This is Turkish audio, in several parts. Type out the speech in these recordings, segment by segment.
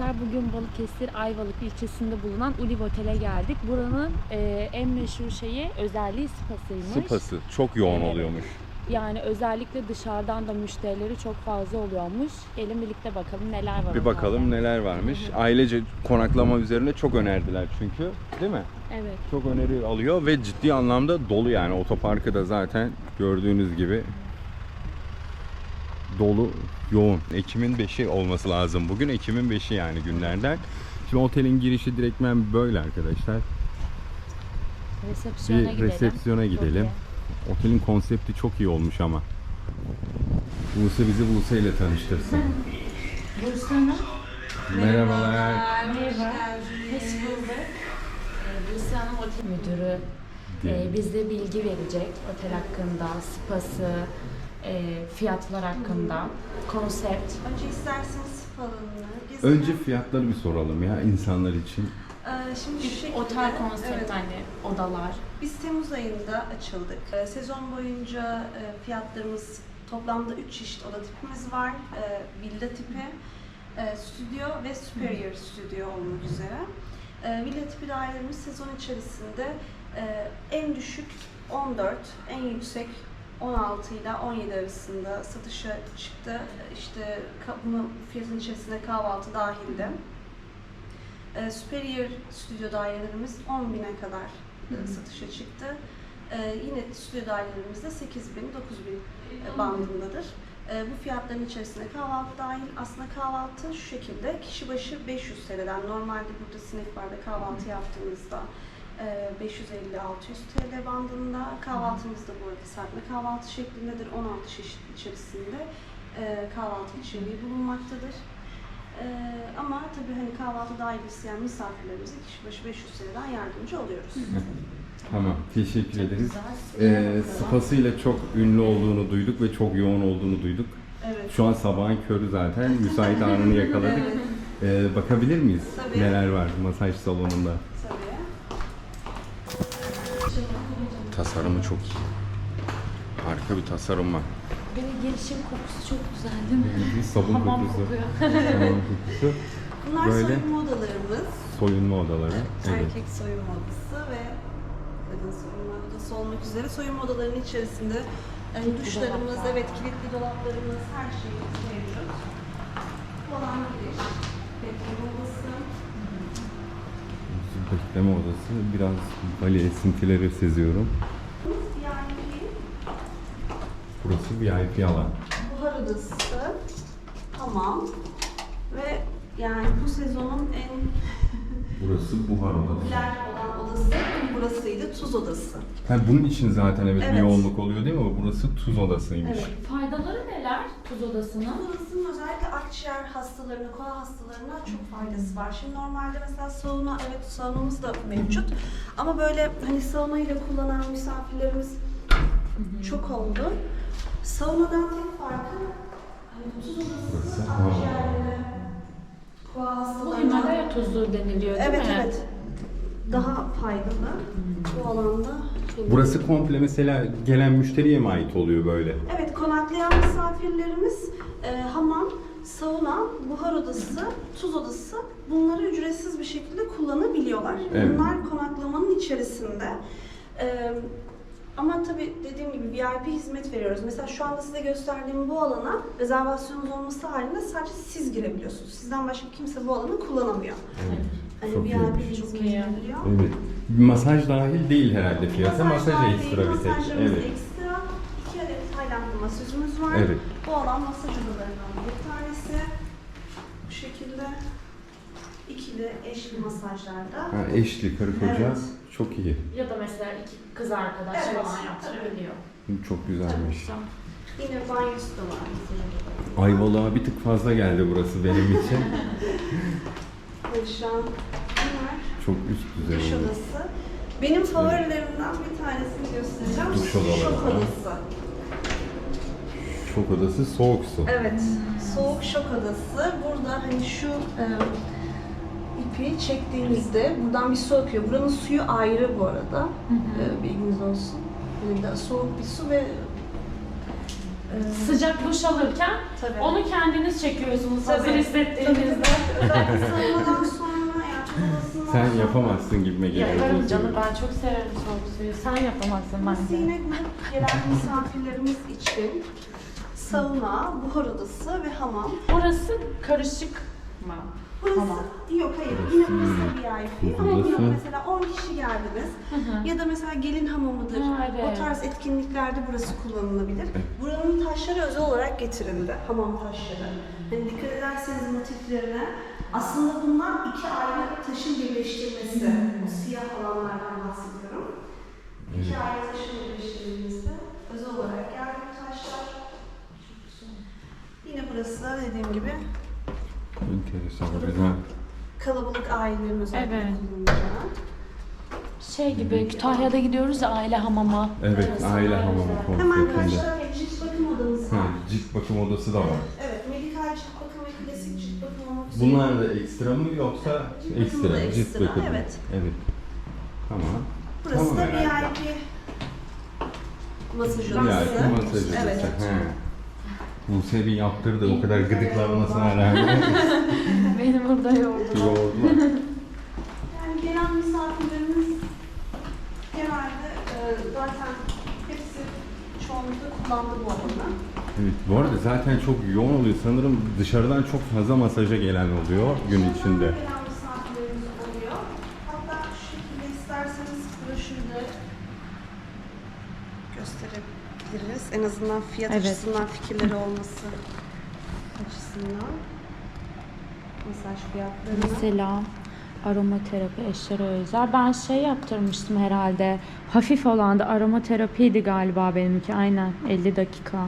arkadaşlar. Bugün Balıkesir Ayvalık ilçesinde bulunan Uliv Otel'e geldik. Buranın e, en meşhur şeyi özelliği spasıymış. Sıpası çok yoğun Evet. oluyormuş. Yani özellikle dışarıdan da müşterileri çok fazla oluyormuş. Gelin birlikte bakalım neler var. Bir bakalım onlarda. neler varmış. Ailece konaklama üzerine çok önerdiler çünkü. Değil mi? Evet. Çok öneri alıyor ve ciddi anlamda dolu yani. Otoparkı da zaten gördüğünüz gibi dolu, yoğun. Ekim'in 5'i olması lazım. Bugün Ekim'in 5'i yani günlerden. Şimdi otelin girişi direktmen böyle arkadaşlar. Resepsiyona Bir gidelim. resepsiyona gidelim. Otelin konsepti çok iyi olmuş ama. Buse bizi Buse ile tanıştırsın. Buse Hanım. Merhabalar. Merhaba. Hoş bulduk. Buse Hanım otel müdürü. Ee, bize bilgi verecek otel hakkında, spası, e, fiyatlar hakkında, konsept. Önce isterseniz gezin. Önce fiyatları bir soralım ya insanlar için. Ee, şimdi şu şekilde, Otel konsept evet, hani odalar. Biz Temmuz ayında açıldık. Ee, sezon boyunca e, fiyatlarımız toplamda 3 çeşit oda tipimiz var. Ee, villa tipi, e, stüdyo ve superior stüdyo olmak üzere. Ee, villa tipi dairelerimiz sezon içerisinde e, en düşük 14, en yüksek 16 ile 17 arasında satışa çıktı. İşte bunun fiyatın içerisinde kahvaltı dahildi. E, Superior stüdyo dairelerimiz 10 bine kadar e, satışa çıktı. E, yine stüdyo dairelerimizde 8 bin, 9 bin e, bandındadır. E, bu fiyatların içerisinde kahvaltı dahil. Aslında kahvaltı şu şekilde, kişi başı 500 TL'den. Normalde burada Snack Bar'da kahvaltı yaptığımızda e, 550-600 TL bandında. Kahvaltımız da bu arada serpme kahvaltı şeklindedir. 16 çeşit içerisinde e, kahvaltı içeriği bulunmaktadır. Ee, ama tabii hani kahvaltı dahil isteyen misafirlerimize kişi başı 500 TL'den yardımcı oluyoruz. Tamam, teşekkür ederiz. Ee, spasıyla çok ünlü olduğunu duyduk ve çok yoğun olduğunu duyduk. Evet. Şu an sabahın körü zaten. Müsait anını yakaladık. Evet, Ee, bakabilir miyiz? Tabii. Neler var masaj salonunda? tabii. Tasarımı çok iyi. Harika bir tasarım var. Böyle girişim kokusu çok güzel değil mi? Bir sabun Hamam kokusu. kokuyor. Hamam kokusu. Bunlar Böyle. soyunma odalarımız. Soyunma odaları. Evet. Erkek soyunma odası ve kadın soyunma odası olmak üzere soyunma odalarının içerisinde yani Kilitli duşlarımız, dolaplar. evet kilitli dolaplarımız, her şeyimiz mevcut. Olan giriş, bekleme odası. Bekleme odası. Biraz bali esintileri seziyorum. Burası VIP alan. buhar odası, hamam ve yani bu sezonun en Burası buhar odası. popüler olan odası burasıydı, tuz odası. Ha, bunun için zaten evet, bir Evet. yoğunluk oluyor değil mi? Burası tuz odasıymış. Evet. Faydaları neler tuz odasının? Tuz akciğer hastalarına, koa hastalarına çok faydası var. Şimdi normalde mesela sauna, evet saunamız da mevcut. Ama böyle hani saunayla kullanan misafirlerimiz çok oldu. Saunadan tek farkı hani tuz Burası, odası akciğerlere, koa Bu hastalarına... Himalaya tuzu deniliyor değil Evet mi? evet. Daha faydalı bu alanda. Burası komple mesela gelen müşteriye mi ait oluyor böyle? Evet, konaklayan misafirlerimiz e, hamam, sauna, buhar odası, tuz odası bunları ücretsiz bir şekilde kullanabiliyorlar. Evet. Bunlar konaklamanın içerisinde. E, ama tabii dediğim gibi VIP hizmet veriyoruz. Mesela şu anda size gösterdiğim bu alana rezervasyonunuz olması halinde sadece siz girebiliyorsunuz. Sizden başka kimse bu alanı kullanamıyor. Hani Çok VIP iyiymiş. hizmet Çok iyi. Evet. Masaj dahil değil herhalde fiyata. Masaj dahil, ekstra bir tek. masajlarımız Evet. ekstra. İki adet Taylandlı masajımız var. Evet. Bu alan masaj odalarından bir tanesi. Şekilde ikili eşli masajlarda. Ha, eşli karı koca Evet. çok iyi. Ya da mesela iki kız arkadaş Evet, falan yaptırabiliyor. Çok güzelmiş. Güzel. Yine banyosu da var. Ayvalık'a bir tık fazla geldi burası benim için. Evet, şu an bunlar Çok üst duş düzey oldu. odası. Benim favorilerimden bir tanesini göstereceğim. Duş odaları odası. Şok odası soğuk su. Evet, soğuk şok odası. Burada hani şu e, ipi çektiğinizde buradan bir su akıyor. Buranın suyu ayrı bu arada. E, bilginiz olsun. Yani daha soğuk bir su ve e, Sıcak duş alırken tabii. onu kendiniz çekiyorsunuz Tabii. hazır hissettiğinizde. Sonra Sen yapamazsın gibime geliyor. Yaparım canım ben çok severim soğuk suyu. Sen yapamazsın Burası bence. yine bu gelen misafirlerimiz için sauna, buhar odası ve hamam. Burası karışık mı? Burası Hamam. yok hayır yine burası VIP ama Burası- burada mesela 10 kişi geldiniz ya da mesela gelin hamamıdır. Ha, evet. O tarz etkinliklerde burası kullanılabilir. Buranın taşları özel olarak getirildi. Hamam taşları. Hani dikkat ederseniz motiflerine aslında bunlar iki ayrı taşın birleştirmesi. O siyah alanlardan bahsediyorum. İki ayrı taşın birleştirilmesi. Özel olarak geldi bu taşlar. Yine burası da dediğim gibi Enteresan, güzel. kalabalık ailelerin özellikle Evet. kullanacağı. Şey gibi Kütahya'da gidiyoruz ya aile hamama. Evet, aile hamamı. Hemen konseptinde. karşıda cilt bakım odamız Ha, var. cilt bakım odası da var. Evet, medikal cilt bakım ve klasik cilt bakım olmak üzere. Bunlar da ekstra mı yoksa Cilt bakımı da ekstra? Cilt ekstra, bakımı. evet. Evet. Tamam. Burası Tamam da herhalde. VIP masaj Bir odası. ay masaj odası. Evet. He. Buse bir yaptırdı o kadar gıdıklanmasına rağmen. Beni burada yordu. Yoğurdular. Yani gelen misafirlerimiz genelde e, zaten hepsi çoğunlukla kullandı bu alanı. Evet, bu arada zaten çok yoğun oluyor. Sanırım dışarıdan çok fazla masaja gelen oluyor gün Dışarıdan içinde. gelen misafirlerimiz oluyor. Hatta şu şekilde isterseniz broşürde gösterebiliriz. En azından fiyat Evet. açısından fikirleri olması açısından. Masaj fiyatlarını. Mesela aromaterapi eşlere özel. Ben şey yaptırmıştım herhalde. Hafif olan da aromaterapiydi galiba benimki. Aynen 50 dakika.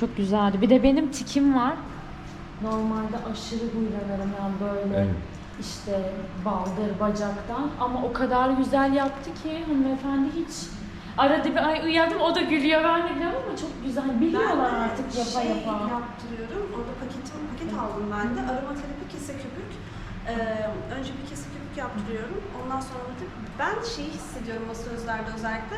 Çok güzeldi. Bir de benim tikim var. Normalde aşırı huylanırım yani böyle Evet. işte baldır bacaktan ama o kadar güzel yaptı ki hanımefendi hiç arada bir ay uyuyadım o da gülüyor ben de gülüyorum ama çok güzel biliyorlar Ben artık yapa şey yapa. yaptırıyorum. Orada paketim, paket aldım ben de. Aromaterapi kese köpük. Ee, önce bir kese köpük yaptırıyorum. Ondan sonra da ben şeyi hissediyorum masözlerde özellikle.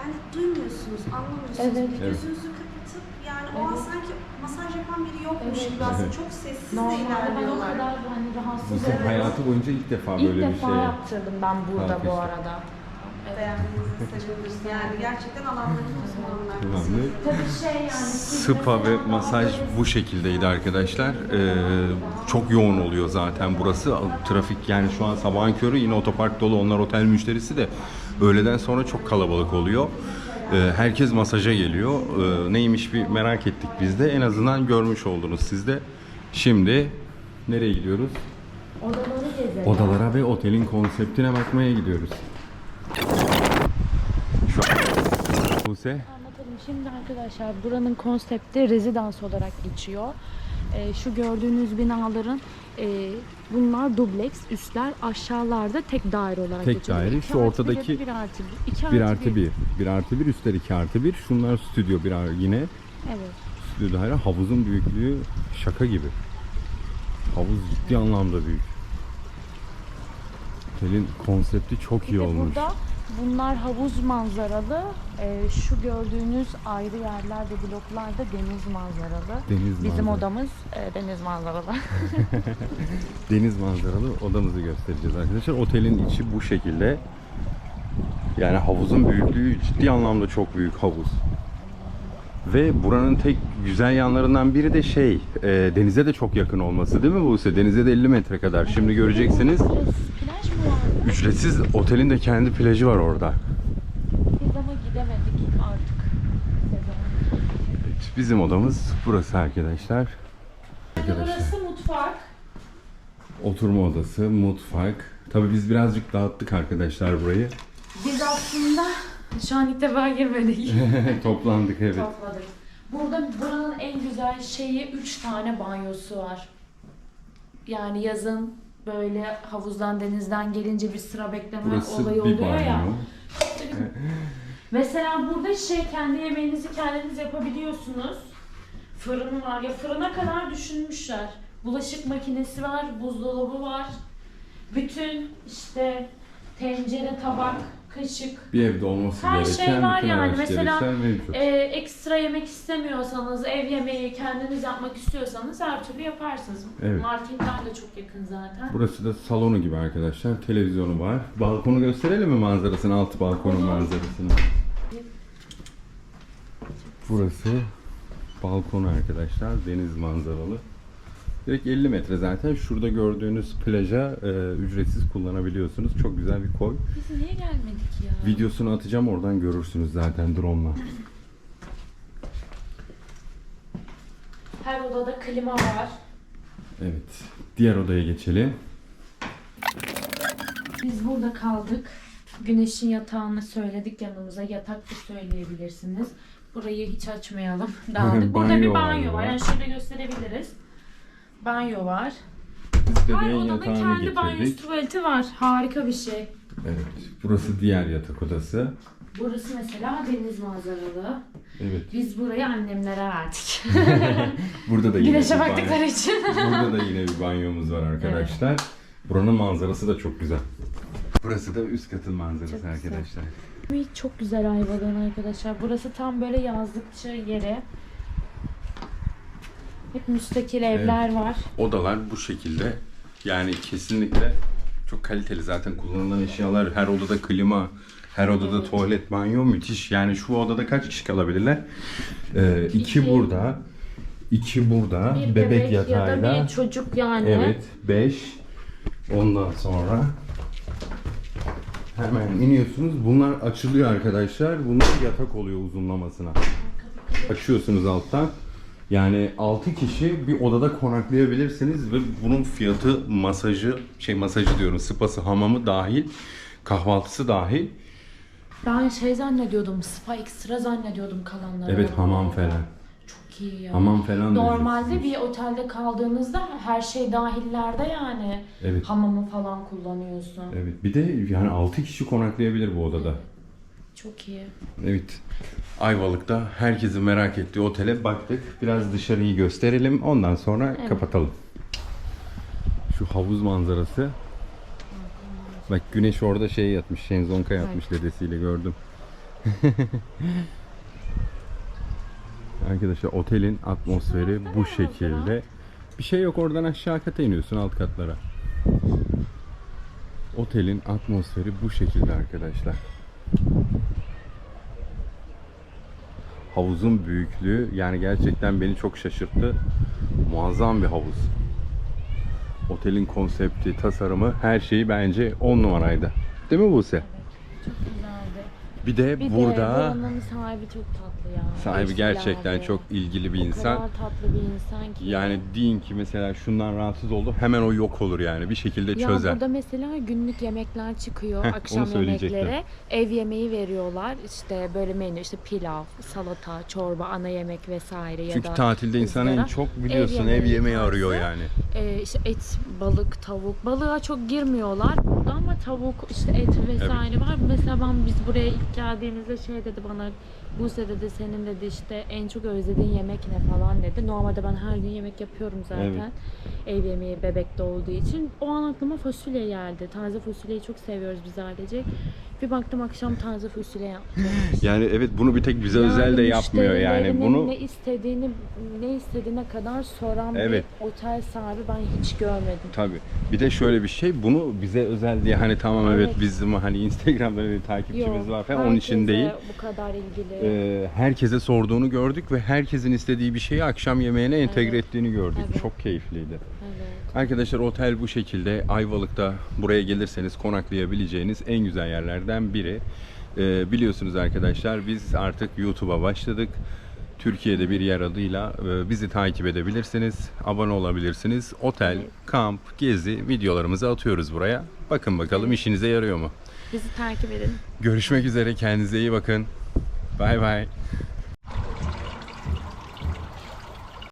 Yani duymuyorsunuz, anlamıyorsunuz. Evet. Bir Evet. Gözünüzü kapatıp yani o an Evet. sanki masaj yapan biri yokmuş Evet. gibi aslında Evet. çok sessiz de Normalde ben o ilerliyorlar. kadar hani rahatsız oluyorum. hayatı boyunca ilk defa İlk böyle bir defa şey. yaptırdım ben burada bu Kalkıştı. arada. Evet. Beğendiğinizi seviniriz. Yani gerçekten alanların uzmanlar. Kullandı. Tabii şey yani Spa ve masaj bu şekildeydi arkadaşlar. Ee, çok yoğun oluyor zaten burası. Trafik yani şu an sabahın körü yine otopark dolu. Onlar otel müşterisi de öğleden sonra çok kalabalık oluyor. Ee, herkes masaja geliyor. Ee, neymiş bir merak ettik biz de. En azından görmüş oldunuz siz de. Şimdi nereye gidiyoruz? Odaları gezelim. Odalara ve otelin konseptine bakmaya gidiyoruz. Şu an Buse Anlatalım. Şimdi arkadaşlar buranın konsepti rezidans olarak geçiyor. Ee, şu gördüğünüz binaların e, bunlar dubleks, üstler aşağılarda tek daire olarak Tek geçiyor. daire, İki şu artı bir ortadaki ya da bir artı bir. İki 1 artı 1. 1 artı 1 üstler 2 artı 1. Şunlar stüdyo bir ar- yine Evet. stüdyo daire. Havuzun büyüklüğü şaka gibi. Havuz ciddi anlamda büyük. Otelin konsepti çok Bir iyi de olmuş. burada bunlar havuz manzaralı. Ee, şu gördüğünüz ayrı yerlerde bloklarda deniz manzaralı. Deniz Bizim manzaralı. odamız e, deniz manzaralı. Deniz manzaralı odamızı göstereceğiz arkadaşlar. Otelin içi bu şekilde. Yani havuzun büyüklüğü ciddi anlamda çok büyük havuz. Ve buranın tek güzel yanlarından biri de şey, e, denize de çok yakın olması değil mi Buse? Denize de 50 metre kadar. Şimdi göreceksiniz. Ücretsiz otelin de kendi plajı var orada. Biz ama gidemedik artık. Evet, bizim odamız burası Arkadaşlar. burası mutfak. Oturma odası, mutfak. Tabii biz birazcık dağıttık arkadaşlar burayı. Biz aslında şu an ilk defa girmedik. Toplandık evet. Topladık. Burada buranın en güzel şeyi 3 tane banyosu var. Yani yazın böyle havuzdan denizden gelince bir sıra bekleme Burası olayı bir oluyor banyo. ya. Mesela burada şey kendi yemeğinizi kendiniz yapabiliyorsunuz. Fırın var ya fırına kadar düşünmüşler. Bulaşık makinesi var, buzdolabı var. Bütün işte tencere, tabak, kaşık, Bir evde olması Her gereken şey var bütün yani. Mesela, mevcut. e, ekstra yemek istemiyorsanız, ev yemeği kendiniz yapmak istiyorsanız her türlü yaparsınız. Evet. Marketler de çok yakın zaten. Burası da salonu gibi arkadaşlar. Televizyonu var. Balkonu gösterelim mi manzarasını? Altı balkonun Olur. manzarasını. Burası balkonu arkadaşlar. Deniz manzaralı. Direkt 50 metre zaten. Şurada gördüğünüz plaja e, ücretsiz kullanabiliyorsunuz. Çok güzel bir koy. Biz niye gelmedik ya? Videosunu atacağım oradan görürsünüz zaten drone'la. Her odada klima var. Evet. Diğer odaya geçelim. Biz burada kaldık. Güneşin yatağını söyledik yanımıza. Yatak da söyleyebilirsiniz. Burayı hiç açmayalım. Dağıldık. Burada bir Banyo var banyo var. burada. Yani şöyle gösterebiliriz. Banyo var. Her bebeğin odanın yatağını kendi banyosu, getirdik. tuvaleti var. Harika bir şey. Evet. Burası diğer yatak odası. Burası mesela deniz manzaralı. Evet. Biz burayı annemlere verdik. Burada da yine Güneşe bir baktıkları banyo. için. Burada da yine bir banyomuz var arkadaşlar. Buranın manzarası da çok güzel. Burası da üst katın manzarası Çok güzel. arkadaşlar. Çok güzel Ayvalık'ın arkadaşlar. Burası tam böyle yazlıkçı yeri. Hep müstakil evler var. Odalar bu şekilde. Yani kesinlikle çok kaliteli zaten kullanılan eşyalar. Her odada klima, her odada tuvalet, banyo müthiş. Yani şu odada kaç kişi kalabilirler? Ee, iki, İki. burada, iki burada, Bir bebek, bebek, ya yatağıyla. da bir çocuk yani. Evet, 5. Ondan sonra hemen iniyorsunuz. Bunlar açılıyor arkadaşlar. Bunlar yatak oluyor uzunlamasına. Açıyorsunuz alttan. Yani 6 kişi bir odada konaklayabilirsiniz ve bunun fiyatı masajı, şey masajı diyorum, spası, hamamı dahil, kahvaltısı dahil. Ben şey zannediyordum, spa ekstra zannediyordum kalanları. Evet hamam falan. Çok iyi ya. Hamam falan da Normalde ücretsiz. bir otelde kaldığınızda her şey dahillerde yani. Evet. Hamamı falan kullanıyorsun. Evet. Bir de yani 6 kişi konaklayabilir bu odada. Çok iyi. Evet. Ayvalık'ta herkesin merak ettiği otele baktık. Biraz dışarıyı gösterelim. Ondan sonra Evet. kapatalım. Şu havuz manzarası. Bak güneş orada şey yatmış. Şenzonka yatmış dedesiyle gördüm. Arkadaşlar otelin atmosferi bu şekilde. Bir şey yok oradan aşağı kata iniyorsun alt katlara. Otelin atmosferi bu şekilde arkadaşlar. Havuzun büyüklüğü yani gerçekten beni çok şaşırttı. Muazzam bir havuz. Otelin konsepti, tasarımı, her şeyi bence 10 numaraydı. Değil mi Buse? Bir de Bir burada buranın sahibi çok tatlı ya. sahibi Eşli gerçekten abi. çok ilgili bir O insan. kadar tatlı bir insan ki. Yani deyin ki mesela şundan rahatsız oldu hemen o yok olur yani bir şekilde Ya çözer. burada mesela günlük yemekler çıkıyor, Heh, akşam söyleyecektim. yemekleri. Ev yemeği veriyorlar. İşte böyle menü, işte pilav, salata, çorba, ana yemek vesaire ya Çünkü da tatilde insan en ızgara. çok biliyorsun ev yemeği yemeği, arıyor yani. Ee, işte et, balık, tavuk. Balığa çok girmiyorlar burada ama tavuk, işte et vesaire var. Mesela ben biz buraya ilk geldiğimizde şey dedi bana Buse dedi senin dedi işte en çok özlediğin yemek ne falan dedi. Normalde ben her gün yemek yapıyorum zaten. Evet. Ev yemeği bebekte olduğu için. O an aklıma fasulye geldi. Taze fasulyeyi çok seviyoruz biz ailecek. Bir baktım akşam taze fasulye yaptım. Yani evet bunu bir tek bize özel de yapmıyor yani müşterilerinin bunu ne istediğini ne istediğine kadar soran Evet. bir otel sahibi ben hiç görmedim. Tabii. Bir de şöyle bir şey bunu bize özel diye hani tamam evet, Evet. bizim hani Instagram'da bir takipçimiz Yok, var falan onun için herkese değil. Bu kadar ilgili. Ee, herkese sorduğunu gördük ve herkesin istediği bir şeyi akşam yemeğine entegre ettiğini gördük. Evet. Çok keyifliydi. evet. Arkadaşlar otel bu şekilde. Ayvalık'ta buraya gelirseniz konaklayabileceğiniz en güzel yerlerden biri. Ee, biliyorsunuz arkadaşlar biz artık YouTube'a başladık. Türkiye'de bir yer adıyla e, bizi takip edebilirsiniz. Abone olabilirsiniz. Otel, Evet. kamp, gezi videolarımızı atıyoruz buraya. Bakın bakalım işinize yarıyor mu? Bizi takip edin. Görüşmek üzere. Kendinize iyi bakın. Bay bay.